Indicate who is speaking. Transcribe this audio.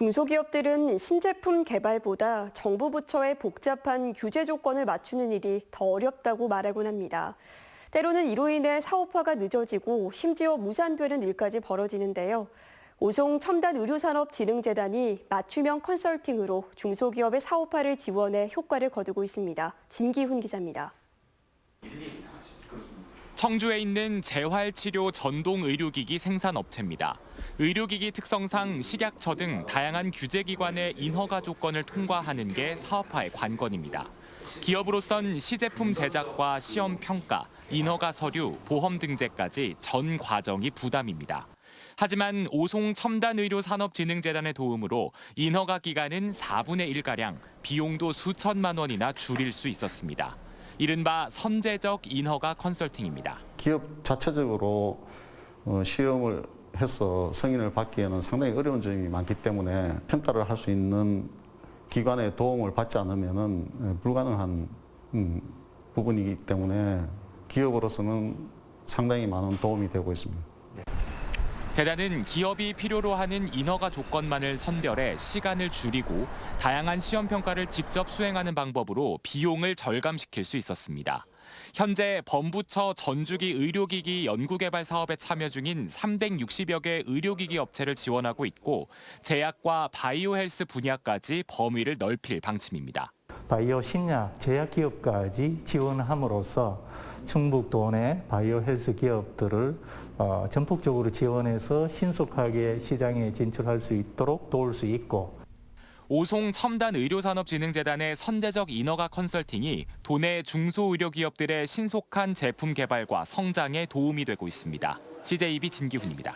Speaker 1: 중소기업들은 신제품 개발보다 정부 부처의 복잡한 규제 조건을 맞추는 일이 더 어렵다고 말하곤 합니다. 때로는 이로 인해 사업화가 늦어지고 심지어 무산되는 일까지 벌어지는데요. 오송 첨단 의료산업진흥재단이 맞춤형 컨설팅으로 중소기업의 사업화를 지원해 효과를 거두고 있습니다. 진기훈 기자입니다.
Speaker 2: 청주에 있는 재활치료 전동 의료기기 생산업체입니다. 의료기기 특성상 식약처 등 다양한 규제기관의 인허가 조건을 통과하는 게 사업화의 관건입니다. 기업으로선 시제품 제작과 시험 평가, 인허가 서류, 보험 등재까지 전 과정이 부담입니다. 하지만 오송 첨단의료산업진흥재단의 도움으로 인허가 기간은 4분의 1가량, 비용도 수천만 원이나 줄일 수 있었습니다. 이른바 선제적 인허가 컨설팅입니다.
Speaker 3: 기업 자체적으로 어, 시험을 해서 승인을 받기에는 상당히 어려운 점이 많기 때문에 평가를 할 수 있는 기관의 도움을 받지 않으면 은 불가능한 음, 부분이기 때문에 기업으로서는 상당히 많은 도움이 되고 있습니다.
Speaker 2: 재단은 기업이 필요로 하는 인허가 조건만을 선별해 시간을 줄이고 다양한 시험 평가를 직접 수행하는 방법으로 비용을 절감시킬 수 있었습니다. 현재 범부처 전주기 의료기기 연구개발 사업에 참여 중인 360여 개 의료기기 업체를 지원하고 있고 제약과 바이오 헬스 분야까지 범위를 넓힐 방침입니다.
Speaker 4: 바이오 신약 제약 기업까지 지원함으로써 충북 도 내 바이오 헬스 기업들을 어, 전폭적으로 지원해서 신속하게 시장에 진출할 수 있도록 도울 수 있고
Speaker 2: 오송 첨단 의료산업진흥재단의 선제적 인허가 컨설팅이 도내 중소의료기업들의 신속한 제품 개발과 성장에 도움이 되고 있습니다. CJB 진기훈입니다.